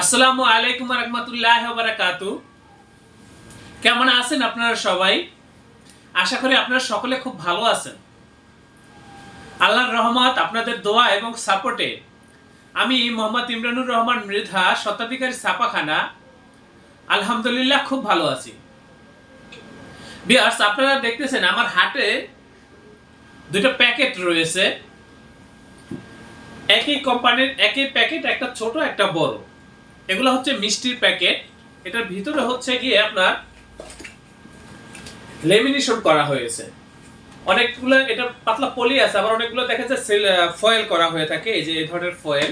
আসসালামু আলাইকুম রহমতুল্লাহ বারাকাতু। কেমন আছেন আপনারা সবাই? আশা করি আপনারা সকলে খুব ভালো আছেন। আল্লাহর রহমত, আপনাদের দোয়া এবং সাপোর্টে আমি মোহাম্মদ ইমরানুর রহমান মৃধা শতাধিকারী ছাপাখানা। আলহামদুলিল্লাহ খুব ভালো আছি। বিয়ার্স আপনারা দেখতেছেন আমার হাটে দুটো প্যাকেট রয়েছে। একই কোম্পানির, একই প্যাকেট, একটা ছোট, একটা বড়। এগুলো হচ্ছে মিষ্টির প্যাকেট। এটার ভিতরে হচ্ছে গিয়ে আপনার লেমিনেশন করা হয়েছে। অনেকগুলো, এটা পাতলা পলি আছে, আবার অনেকগুলো দেখা যাচ্ছে ফয়েল করা হয়ে থাকে, এই যে এই ধরনের ফয়েল।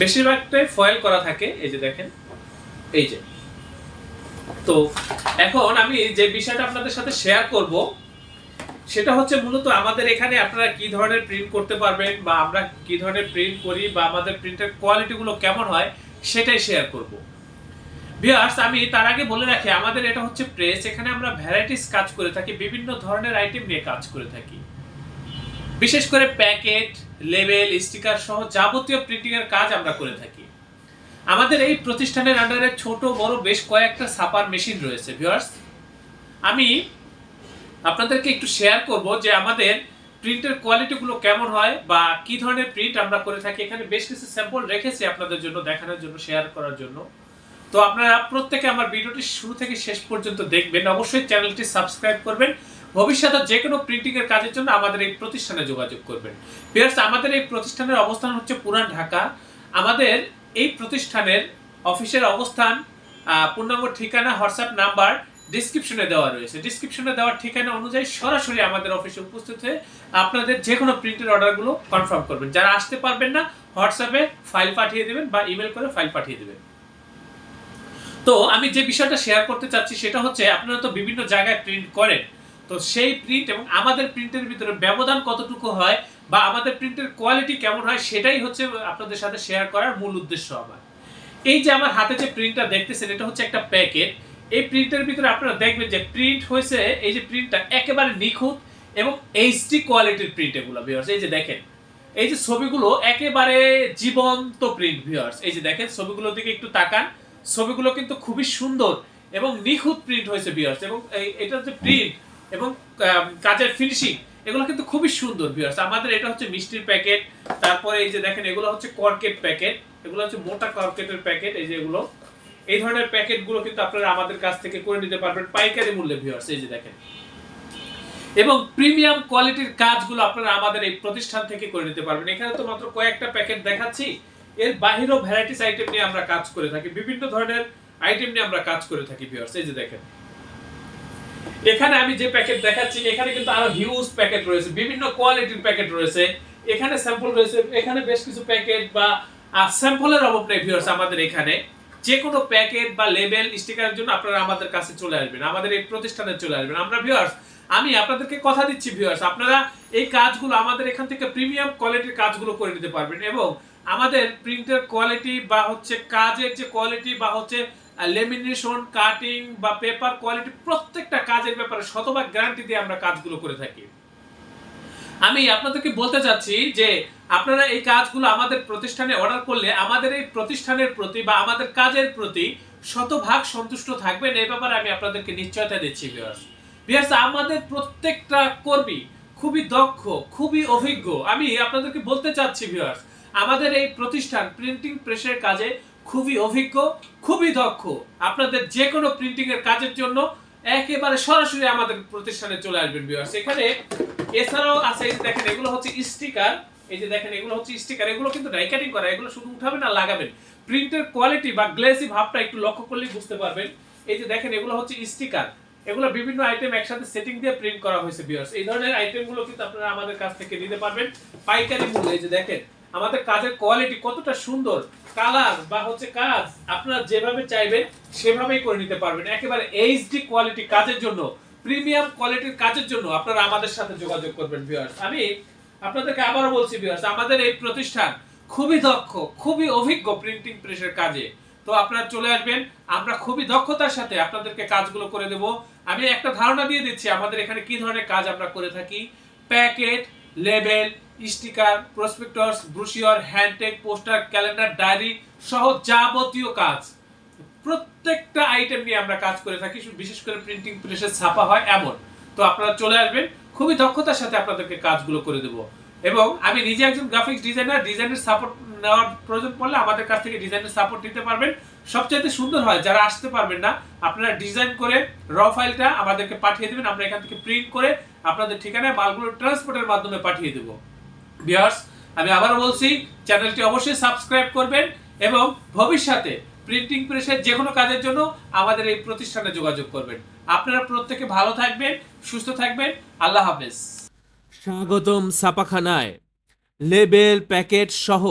বেশিরভাগটাই ফয়েল করা থাকে, এই যে দেখেন, এই যে। তো এখন আমি যে বিষয়টা আপনাদের সাথে শেয়ার করব সেটা হচ্ছে মূলত আমাদের এখানে আপনারা কি ধরনের প্রিন্ট করতে পারবেন বা আমরা কি ধরনের প্রিন্ট করি বা আমাদের প্রিন্টের কোয়ালিটিগুলো কেমন হয়, সেটাই শেয়ার করব। ভিউয়ার্স আমি তার আগে বলে রাখি, আমাদের এটা হচ্ছে প্রেস এখানে আমরা ভ্যারাইটিস কাজ করে থাকি, বিভিন্ন ধরনের আইটেম নিয়ে কাজ করে থাকি। বিশেষ করে প্যাকেট লেবেল স্টিকার সহ যাবতীয় প্রিন্টিং এর কাজ আমরা করে থাকি। আমাদের এই প্রতিষ্ঠানের আন্ডারে ছোট বড় বেশ কয়েকটা ছাপার মেশিন রয়েছে ভিউয়ার্স আমি আপনাদেরকে একটু শেয়ার করব যে আমাদের প্রিন্টের কোয়ালিটিগুলো কেমন হয় বা কি ধরনের প্রিন্ট আমরা করে থাকি। এখানে বেশ কিছু স্যাম্পল রেখেছি আপনাদের জন্য, দেখানোর জন্য শেয়ার করার জন্য। তো আপনারা প্রত্যেকে আমার ভিডিওটি শুরু থেকে শেষ পর্যন্ত দেখবেন। অবশ্যই চ্যানেলটি সাবস্ক্রাইব করবেন। ভবিষ্যতে যে কোনো প্রিন্টিং এর কাজের জন্য আমাদের এই প্রতিষ্ঠানে যোগাযোগ করবেন। বিয়ার্স আমাদের এই প্রতিষ্ঠানের অবস্থান হচ্ছে পুরান ঢাকা। আমাদের এই প্রতিষ্ঠানের অফিসের অবস্থান পূর্ণাঙ্গ ঠিকানা, হোয়াটসঅ্যাপ নাম্বার ডিসক্রিপশনে দেওয়া রয়েছে। ডিসক্রিপশনে দেওয়ার ঠিকানা অনুযায়ী সরাসরি আমাদের অফিসে উপস্থিত হয়ে আপনাদের যে কোনো প্রিন্টের অর্ডারগুলো কনফার্ম করবেন। যারা আসতে পারবেন না হোয়াটসঅ্যাপে ফাইল পাঠিয়ে দেবেন বা ইমেল করে ফাইল পাঠিয়ে দেবেন। তো আমি যে বিষয়টা শেয়ার করতে চাচ্ছি সেটা হচ্ছে, আপনারা তো বিভিন্ন জায়গায় প্রিন্ট করেন। তো সেই প্রিন্ট এবং আমাদের প্রিন্টের ভিতরে ব্যবধান কতটুকু হয় বা আমাদের প্রিন্টের কোয়ালিটি কেমন হয়, সেটাই হচ্ছে আপনাদের সাথে শেয়ার করার মূল উদ্দেশ্য আমার। এই যে আমার হাতে যে প্রিন্টটা দেখতেছেন, এটা হচ্ছে একটা প্যাকেট এই প্রিন্টের ভিতরে আপনারা দেখবেন যে প্রিন্ট হয়েছে, এই যে প্রিন্টটা একেবারে নিখুঁত এবং এইচডি কোয়ালিটির প্রিন্ট এগুলো ভিউয়ার্স এই যে দেখেন, এই যে ছবিগুলো একেবারে জীবন্ত প্রিন্ট ভিউয়ার্স এই যে দেখেন, ছবিগুলোর দিকে একটু তাকান, ছবিগুলো কিন্তু খুবই সুন্দর এবং নিখুঁত প্রিন্ট হয়েছে ভিউয়ার্স এবং এটা যে প্রিন্ট এবং কাজের ফিনিশিং এগুলো কিন্তু খুবই সুন্দর ভিউয়ার্স আমাদের এটা হচ্ছে মিষ্টির প্যাকেট, তারপরে এই যে দেখেন, এগুলো হচ্ছে কর্কেট প্যাকেট এগুলো হচ্ছে মোটা কর্কেটের প্যাকেট এই যে এগুলো। এই ধরনের প্যাকেটগুলো কিন্তু আপনারা আমাদের কাছ থেকে করে নিতে পারবেন পাইকারি মূল্যে ভিউয়ার্স এই যে দেখেন। এবং প্রিমিয়াম কোয়ালিটির কাজগুলো আপনারা আমাদের এই প্রতিষ্ঠান থেকে করে নিতে পারবেন। এখানে তো মাত্র কয়েকটা প্যাকেট দেখাচ্ছি। এর বাহিরেও ভ্যারাইটিস আইটেম নিয়ে আমরা কাজ করে থাকি। বিভিন্ন ধরনের আইটেম নিয়ে আমরা কাজ করে থাকি ভিউয়ার্স এই যে দেখেন। এখানে আমি যে প্যাকেট দেখাচ্ছি, এখানে কিন্তু আরও হিউজ প্যাকেট রয়েছে। বিভিন্ন কোয়ালিটির প্যাকেট রয়েছে। এখানে স্যাম্পল রয়েছে। এখানে বেশ কিছু প্যাকেট বা স্যাম্পলের অভাব নেই ভিউয়ার্স আমাদের এখানে। যে কোনো প্যাকেট বা লেবেল স্টিকারের জন্য আপনারা আমাদের কাছে চলে আসবেন, আমাদের এই প্রতিষ্ঠানে চলে আসবেন। আমরা ভিউয়ার্স আমি আপনাদেরকে কথা দিচ্ছি ভিউয়ার্স আপনারা এই কাজগুলো, আমাদের এখান থেকে প্রিমিয়াম কোয়ালিটির কাজগুলো করে নিতে পারবেন এবং আমাদের প্রিন্টের কোয়ালিটি বা হচ্ছে কাজের যে কোয়ালিটি বা হচ্ছে লেমিনেশন কাটিং বা পেপার কোয়ালিটি প্রত্যেকটা কাজের ব্যাপারে শতভাগ গ্যারান্টি দিয়ে আমরা কাজগুলো করে থাকি। আমি আপনাদেরকে বলতে চাচ্ছি যে আপনারা এই কাজগুলো আমাদের প্রতিষ্ঠানে অর্ডার করলে আমাদের এই প্রতিষ্ঠানের প্রতি বা আমাদের কাজের প্রতি শতভাগ সন্তুষ্ট থাকবেন। এই ব্যাপারে আমি আপনাদেরকে নিশ্চয়তা দিচ্ছি ভিউয়ার্স ভিউয়ার্স আমাদের প্রত্যেকটা কর্মী খুবই দক্ষ, খুবই অভিজ্ঞ। আমি আপনাদেরকে বলতে চাচ্ছি ভিউয়ার্স আমাদের এই প্রতিষ্ঠান প্রিন্টিং প্রেসের কাজে খুবই অভিজ্ঞ, খুবই দক্ষ। আপনাদের যে কোনো প্রিন্টিং এর কাজের জন্য একেবারে সরাসরি আমাদের প্রতিষ্ঠানে চলে আসবেন ভিউয়ার্স এখানে এছাড়াও আছে দেখেন, এগুলো হচ্ছে স্টিকার এই যে দেখেন, এগুলো হচ্ছে স্টিকার এগুলো কিন্তু ডাই কাটিং করা, এগুলো শুধু উঠাবেন আর লাগাবেন। প্রিন্টের কোয়ালিটি বা গ্লেসি ভাবটা একটু লক্ষ্য করলেই বুঝতে পারবেন। এই যে দেখেন, এগুলো হচ্ছে স্টিকার এগুলো বিভিন্ন আইটেম একসাথে সেটিং দিয়ে প্রিন্ট করা হয়েছে ভিউয়ার্স এই ধরনের আইটেমগুলো কিন্তু আপনারা আমাদের কাছ থেকে নিতে পারবেন। পাইকারি মূল্যে যে দেখেন, আমাদের কাজের কোয়ালিটি কতটা সুন্দর। কালার বা হচ্ছে কাজ, আপনারা যেভাবে চাইবেন, সেভাবেই করে নিতে পারবেন। একেবারে এইচডি কোয়ালিটি কাজের জন্য প্রিমিয়াম কোয়ালিটির কাজের জন্য আপনারা আমাদের সাথে যোগাযোগ করবেন ভিউয়ার্স আমি আপনাদেরকে আবারও বলছি ভিউয়ার্স আমাদের এই প্রতিষ্ঠান খুবই দক্ষ, খুবই অভিজ্ঞ প্রিন্টিং প্রেসের কাজে। তো আপনারা চলে আসবেন, আমরা খুবই দক্ষতার সাথে আপনাদেরকে কাজগুলো করে দেব। আমি একটা ধারণা দিয়ে দিচ্ছি, আমাদের এখানে কি ধরনের কাজ আমরা করে থাকি? Packet, label, sticker prospectus brochure, hang tag, poster, calendar, diary সহ যাবতীয় কাজ। প্রত্যেকটা আইটেম নিয়ে আমরা কাজ করে থাকি, বিশেষ করে প্রিন্টিং প্রেসে ছাপা হয় এমন। তো আপনারা চলে আসবেন খুবই দক্ষতার সাথে আপনাদেরকে কাজগুলো করে দেব। এবং আমি নিজে একজন গ্রাফিক্স ডিজাইনার ডিজাইনের সাপোর্ট নেওয়ার প্রয়োজন পড়লে আমাদের কাছ থেকে ডিজাইনের সাপোর্ট নিতে পারবেন। সবচাইতে সুন্দর হয়, যারা আসতে পারবেন না, আপনারা ডিজাইন করে র ফাইলটা আমাদেরকে পাঠিয়ে দেবেন, আমরা এখান থেকে প্রিন্ট করে আপনাদের ঠিকানায় মালগুলো ট্রান্সপোর্টের মাধ্যমে পাঠিয়ে দেবো। ভিউয়ার্স আমি আবারও বলছি চ্যানেলটি অবশ্যই সাবস্ক্রাইব করবেন এবং ভবিষ্যতে প্রিন্টিং প্রেসের যে কোনো কাজের জন্য আমাদের এই প্রতিষ্ঠানে যোগাযোগ করবেন। আপনারা প্রত্যেকে ভালো থাকবেন, সুস্থ থাকবেন। আল্লাহ হাফেজ। স্বাগতম ছাপাখানায়। লেবেল, প্যাকেট সহ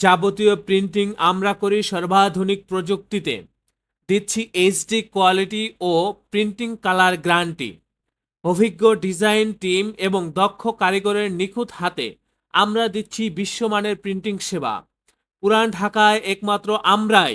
যাবতীয় প্রিন্টিং আমরা করি সর্বাধুনিক প্রযুক্তিতে। দিচ্ছি এইচডি কোয়ালিটি ও প্রিন্টিং কালার গ্যারান্টি অভিজ্ঞ ডিজাইন টিম এবং দক্ষ কারিগরের নিখুঁত হাতে আমরা দিচ্ছি বিশ্বমানের প্রিন্টিং সেবা। পুরান ঢাকায় একমাত্র আমরাই